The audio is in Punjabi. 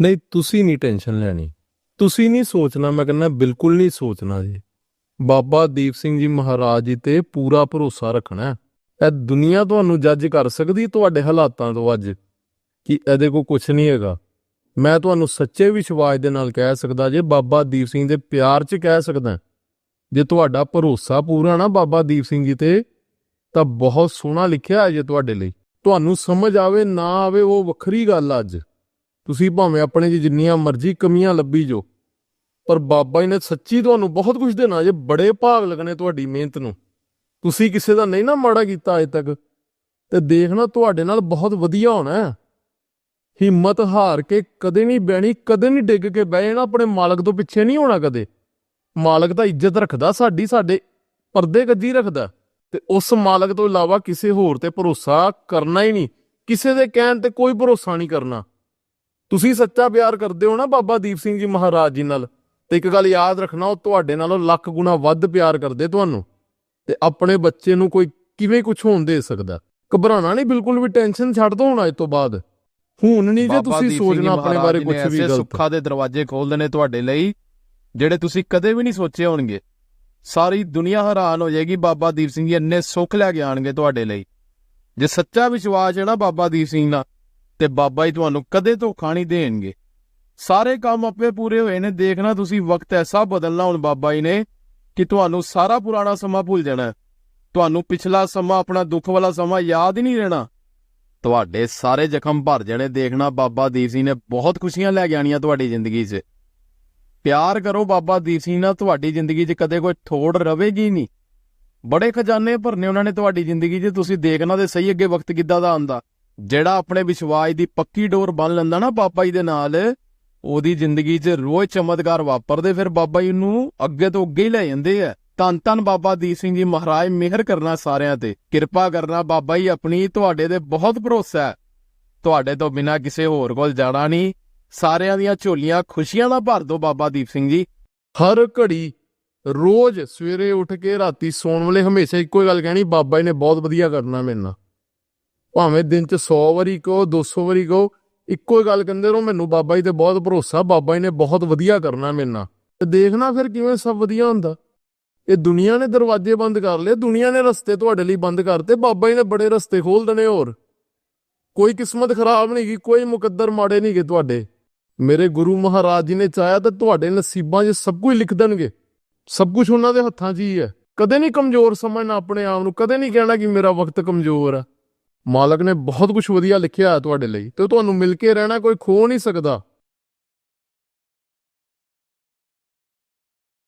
ਨਹੀਂ, ਤੁਸੀਂ ਨਹੀਂ ਟੈਨਸ਼ਨ ਲੈਣੀ। ਤੁਸੀਂ ਨਹੀਂ ਸੋਚਣਾ, ਮੈਂ ਕਹਿੰਦਾ ਬਿਲਕੁਲ ਨਹੀਂ ਸੋਚਣਾ ਜੀ। ਬਾਬਾ ਦੀਪ ਸਿੰਘ ਜੀ ਮਹਾਰਾਜ ਜੀ ਤੇ ਪੂਰਾ ਭਰੋਸਾ ਰੱਖਣਾ ਇਹ ਦੁਨੀਆ ਤੁਹਾਨੂੰ ਜੱਜ ਕਰ ਸਕਦੀ ਤੁਹਾਡੇ ਹਾਲਾਤਾਂ ਤੋਂ ਅੱਜ, ਕਿ ਇਹਦੇ ਕੋ ਕੁਝ ਨਹੀਂ ਹੈਗਾ। ਮੈਂ ਤੁਹਾਨੂੰ ਸੱਚੇ ਵਿਸ਼ਵਾਸ ਦੇ ਨਾਲ ਕਹਿ ਸਕਦਾ ਜੇ ਬਾਬਾ ਦੀਪ ਸਿੰਘ ਦੇ ਪਿਆਰ 'ਚ ਕਹਿ ਸਕਦਾ। ਜੇ ਤੁਹਾਡਾ ਭਰੋਸਾ ਪੂਰਾ ਨਾ ਬਾਬਾ ਦੀਪ ਸਿੰਘ ਜੀ ਤੇ, ਤਾਂ ਬਹੁਤ ਸੋਹਣਾ ਲਿਖਿਆ ਹੈ ਜੇ ਤੁਹਾਡੇ ਲਈ। ਤੁਹਾਨੂੰ ਸਮਝ ਆਵੇ, ਨਾ ਆਵੇ, ਉਹ ਵੱਖਰੀ ਗੱਲ ਅੱਜ। ਤੁਸੀਂ ਭਾਵੇਂ ਆਪਣੇ 'ਚ ਜਿੰਨੀਆਂ ਮਰਜ਼ੀ ਕਮੀਆਂ ਲੱਭੀ ਜੋ ਪਰ ਬਾਬਾ ਜੀ ਨੇ ਸੱਚੀ ਤੁਹਾਨੂੰ ਬਹੁਤ ਕੁਝ ਦੇਣਾ, ਜੇ ਬੜੇ ਭਾਗ ਲੱਗਣੇ ਤੁਹਾਡੀ ਮਿਹਨਤ ਨੂੰ। ਤੁਸੀਂ ਕਿਸੇ ਦਾ ਨਹੀਂ ਨਾ ਮਾੜਾ ਕੀਤਾ ਅਜੇ ਤੱਕ, ਤੇ ਦੇਖਣਾ ਤੁਹਾਡੇ ਨਾਲ ਬਹੁਤ ਵਧੀਆ ਹੋਣਾ ਹਿੰਮਤ ਹਾਰ ਕੇ ਕਦੇ ਨਹੀਂ ਬਹਿਣੀ, ਕਦੇ ਨਹੀਂ ਡਿੱਗ ਕੇ ਬਹਿ ਜਾਣਾ, ਆਪਣੇ ਮਾਲਕ ਤੋਂ ਪਿੱਛੇ ਨਹੀਂ ਹੋਣਾ ਕਦੇ। ਮਾਲਕ ਤਾਂ ਇੱਜ਼ਤ ਰੱਖਦਾ, ਸਾਡੀ ਸਾਡੇ ਪਰਦੇ ਗੱਜੀ ਰੱਖਦਾ। ਤੇ ਉਸ ਮਾਲਕ ਤੋਂ ਇਲਾਵਾ ਕਿਸੇ ਹੋਰ ਤੇ ਭਰੋਸਾ ਕਰਨਾ ਹੀ ਨਹੀਂ, ਕਿਸੇ ਦੇ ਕਹਿਣ ਤੇ ਕੋਈ ਭਰੋਸਾ ਨਹੀਂ ਕਰਨਾ। ਤੁਸੀਂ ਸੱਚਾ ਪਿਆਰ ਕਰਦੇ ਹੋ ਨਾ ਬਾਬਾ ਦੀਪ ਸਿੰਘ ਜੀ ਮਹਾਰਾਜ ਜੀ ਨਾਲ ਤੇ ਇੱਕ ਗੱਲ ਯਾਦ ਰੱਖਣਾ ਉਹ ਤੁਹਾਡੇ ਨਾਲੋਂ ਲੱਖ ਗੁਣਾ ਵੱਧ ਪਿਆਰ ਕਰਦੇ ਤੁਹਾਨੂੰ। ਤੇ ਆਪਣੇ ਬੱਚੇ ਨੂੰ ਕੋਈ ਕਿਵੇਂ ਕੁਝ ਹੋਣ ਦੇ ਸਕਦਾ? ਘਬਰਾਣਾ ਨਹੀਂ ਬਿਲਕੁਲ ਵੀ ਟੈਨਸ਼ਨ ਛੱਡ ਦੋ ਹੁਣ ਅੱਜ ਤੋਂ ਬਾਅਦ। ਹੁਣ ਨਹੀਂ ਜੇ ਤੁਸੀਂ ਸੋਚਣਾ ਆਪਣੇ ਬਾਰੇ ਕੁਝ ਵੀ ਗਲਤ। ਸੁੱਖਾਂ ਦੇ ਦਰਵਾਜ਼ੇ ਖੋਲ ਦੇਣੇ ਤੁਹਾਡੇ ਲਈ ਜਿਹੜੇ ਤੁਸੀਂ ਕਦੇ ਵੀ ਨਹੀਂ ਸੋਚੇ ਹੋਣਗੇ। ਸਾਰੀ ਦੁਨੀਆ ਹੈਰਾਨ ਹੋ ਜਾਏਗੀ ਬਾਬਾ ਦੀਪ ਸਿੰਘ ਜੀ ਇੰਨੇ ਸੁੱਖ ਲੈ ਕੇ ਆਣਗੇ ਤੁਹਾਡੇ ਲਈ। ਜੇ ਸੱਚਾ ਵਿਸ਼ਵਾਸ ਹੈ ਨਾ ਬਾਬਾ ਦੀਪ ਸਿੰਘ ਨਾਲ ਤੇ ਬਾਬਾ ਜੀ ਤੁਹਾਨੂੰ ਕਦੇ ਧੋਖਾ ਨਹੀਂ ਦੇਣਗੇ। ਸਾਰੇ ਕੰਮ ਆਪੇ ਪੂਰੇ ਹੋਏ ਨੇ, ਦੇਖਣਾ ਤੁਸੀਂ ਵਕਤ ਐਸਾ ਬਦਲਣਾ ਹੁਣ ਬਾਬਾ ਜੀ ਨੇ ਕਿ ਤੁਹਾਨੂੰ ਸਾਰਾ ਪੁਰਾਣਾ ਸਮਾਂ ਭੁੱਲ ਜਾਣਾ ਤੁਹਾਨੂੰ ਪਿਛਲਾ ਸਮਾਂ, ਆਪਣਾ ਦੁੱਖ ਵਾਲਾ ਸਮਾਂ ਯਾਦ ਹੀ ਨਹੀਂ ਰਹਿਣਾ। ਤੁਹਾਡੇ ਸਾਰੇ ਜ਼ਖਮ ਭਰ ਜਾਣੇ, ਦੇਖਣਾ ਬਾਬਾ ਦੀਪ ਸਿੰਘ ਨੇ ਬਹੁਤ ਖੁਸ਼ੀਆਂ ਲੈ ਕੇ ਆਣੀਆਂ ਤੁਹਾਡੀ ਜ਼ਿੰਦਗੀ 'ਚ। ਪਿਆਰ ਕਰੋ ਬਾਬਾ ਦੀਪ ਸਿੰਘ ਨਾਲ, ਤੁਹਾਡੀ ਜ਼ਿੰਦਗੀ 'ਚ ਕਦੇ ਕੋਈ ਥੋੜ ਰਵੇਗੀ ਨਹੀਂ। ਬੜੇ ਖਜ਼ਾਨੇ ਭਰਨੇ ਉਹਨਾਂ ਨੇ ਤੁਹਾਡੀ ਜ਼ਿੰਦਗੀ 'ਚ, ਤੁਸੀਂ ਦੇਖਣਾ ਤੇ ਸਹੀ ਅੱਗੇ ਵਕਤ ਕਿੱਦਾਂ ਦਾ ਆਉਂਦਾ। ਜਿਹੜਾ ਆਪਣੇ ਵਿਸ਼ਵਾਸ ਦੀ ਪੱਕੀ ਡੋਰ ਬੰਨ ਲੈਂਦਾ ਨਾ ਬਾਬਾ ਜੀ ਦੇ ਨਾਲ, ਉਹਦੀ ਜ਼ਿੰਦਗੀ 'ਚ ਰੋਜ਼ ਚਮਤਕਾਰ ਵਾਪਰਦੇ, ਫਿਰ ਬਾਬਾ ਜੀ ਨੂੰ ਅੱਗੇ ਤੋਂ ਅੱਗੇ ਹੀ ਲੈ ਜਾਂਦੇ ਆ। ਧੰਨ ਧੰਨ ਬਾਬਾ ਦੀਪ ਸਿੰਘ ਜੀ ਮਹਾਰਾਜ, ਮਿਹਰ ਕਰਨਾ ਸਾਰਿਆਂ ਤੇ, ਕਿਰਪਾ ਕਰਨਾ ਬਾਬਾ ਜੀ ਆਪਣੀ, ਤੁਹਾਡੇ ਤੇ ਬਹੁਤ ਭਰੋਸਾ ਹੈ। ਤੁਹਾਡੇ ਤੋਂ ਬਿਨਾ ਕਿਸੇ ਹੋਰ ਕੋਲ ਜਾਣਾ ਨਹੀਂ। ਸਾਰਿਆਂ ਦੀਆਂ ਝੋਲੀਆਂ ਖੁਸ਼ੀਆਂ ਦਾ ਭਰ ਦਿਓ ਬਾਬਾ ਦੀਪ ਸਿੰਘ ਜੀ। ਹਰ ਘੜੀ ਰੋਜ਼ ਸਵੇਰੇ ਉੱਠ ਕੇ ਰਾਤੀ ਸੌਣ ਵੇਲੇ ਹਮੇਸ਼ਾ ਇੱਕੋ ਹੀ ਗੱਲ ਕਹਿਣੀ, ਬਾਬਾ ਜੀ ਨੇ ਬਹੁਤ ਵਧੀਆ ਕਰਨਾ ਮੇਰੇ ਨਾਲ। ਭਾਵੇਂ ਦਿਨ 'ਚ 100 ਵਾਰੀ ਕਹੋ 200 ਵਾਰੀ ਕਹੋ, ਇੱਕੋ ਹੀ ਗੱਲ ਕਹਿੰਦੇ ਰਹੋ, ਮੈਨੂੰ ਬਾਬਾ ਜੀ ਤੇ ਬਹੁਤ ਭਰੋਸਾ, ਬਾਬਾ ਜੀ ਨੇ ਬਹੁਤ ਵਧੀਆ ਕਰਨਾ ਮੇਰੇ ਨਾਲ। ਤੇ ਦੇਖਣਾ ਫਿਰ ਕਿਵੇਂ ਸਭ ਵਧੀਆ ਹੁੰਦਾ। ਇਹ ਦੁਨੀਆ ਨੇ ਦਰਵਾਜ਼ੇ ਬੰਦ ਕਰ ਲਏ, ਦੁਨੀਆ ਨੇ ਰਸਤੇ ਤੁਹਾਡੇ ਲਈ ਬੰਦ ਕਰਤੇ, ਬਾਬਾ ਜੀ ਨੇ ਬੜੇ ਰਸਤੇ ਖੋਲ ਦੇਣੇ ਹੋਰ। ਕੋਈ ਕਿਸਮਤ ਖਰਾਬ ਨਹੀਂ ਗਈ, ਕੋਈ ਮੁਕੱਦਰ ਮਾੜੇ ਨਹੀਂ ਗਏ ਤੁਹਾਡੇ। ਮੇਰੇ ਗੁਰੂ ਮਹਾਰਾਜ ਜੀ ਨੇ ਚਾਹਿਆ ਤਾਂ ਤੁਹਾਡੇ ਨਸੀਬਾਂ 'ਚ ਸਭ ਕੁਝ ਲਿਖ ਦੇਣਗੇ। ਸਭ ਕੁਝ ਉਹਨਾਂ ਦੇ ਹੱਥਾਂ 'ਚ ਹੀ ਹੈ। ਕਦੇ ਨਹੀਂ ਕਮਜ਼ੋਰ ਸਮਝਣਾ ਆਪਣੇ ਆਪ ਨੂੰ, ਕਦੇ ਨਹੀਂ ਕਹਿਣਾ ਕਿ ਮੇਰਾ ਵਕਤ ਕਮਜ਼ੋਰ ਆ। ਮਾਲਕ ਨੇ ਬਹੁਤ ਕੁਝ ਵਧੀਆ ਲਿਖਿਆ ਹੈ ਤੁਹਾਡੇ ਲਈ ਤੇ ਤੁਹਾਨੂੰ ਮਿਲ ਕੇ ਰਹਿਣਾ ਕੋਈ ਖੋ ਨਹੀਂ ਸਕਦਾ।